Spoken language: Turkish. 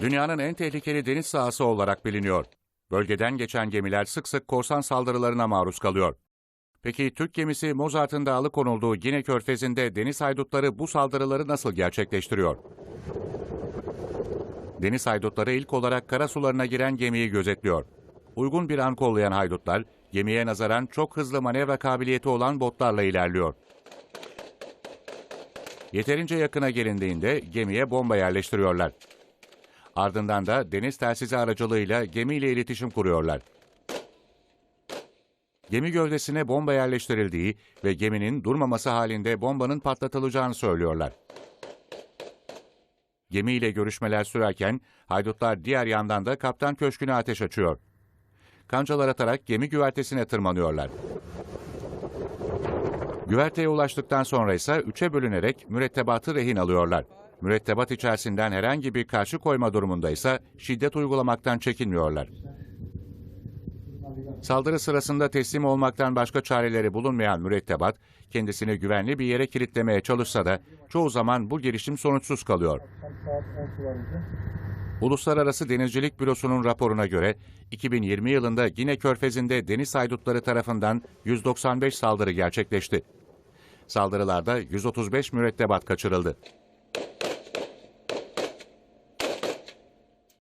Dünyanın en tehlikeli deniz sahası olarak biliniyor. Bölgeden geçen gemiler sık sık korsan saldırılarına maruz kalıyor. Peki Türk gemisi Mozart'ın da alıkonulduğu Gine Körfezi'nde deniz haydutları bu saldırıları nasıl gerçekleştiriyor? Deniz haydutları ilk olarak kara sularına giren gemiyi gözetliyor. Uygun bir an kollayan haydutlar, gemiye nazaran çok hızlı manevra kabiliyeti olan botlarla ilerliyor. Yeterince yakına gelindiğinde gemiye bomba yerleştiriyorlar. Ardından da deniz telsizi aracılığıyla gemiyle iletişim kuruyorlar. Gemi gövdesine bomba yerleştirildiği ve geminin durmaması halinde bombanın patlatılacağını söylüyorlar. Gemiyle görüşmeler sürerken haydutlar diğer yandan da kaptan köşküne ateş açıyor. Kancalar atarak gemi güvertesine tırmanıyorlar. Güverteye ulaştıktan sonra ise üçe bölünerek mürettebatı rehin alıyorlar. Mürettebat içerisinden herhangi bir karşı koyma durumunda ise şiddet uygulamaktan çekinmiyorlar. Saldırı sırasında teslim olmaktan başka çareleri bulunmayan mürettebat, kendisini güvenli bir yere kilitlemeye çalışsa da çoğu zaman bu girişim sonuçsuz kalıyor. Uluslararası Denizcilik Bürosu'nun raporuna göre 2020 yılında Gine Körfezi'nde deniz haydutları tarafından 195 saldırı gerçekleşti. Saldırılarda 135 mürettebat kaçırıldı.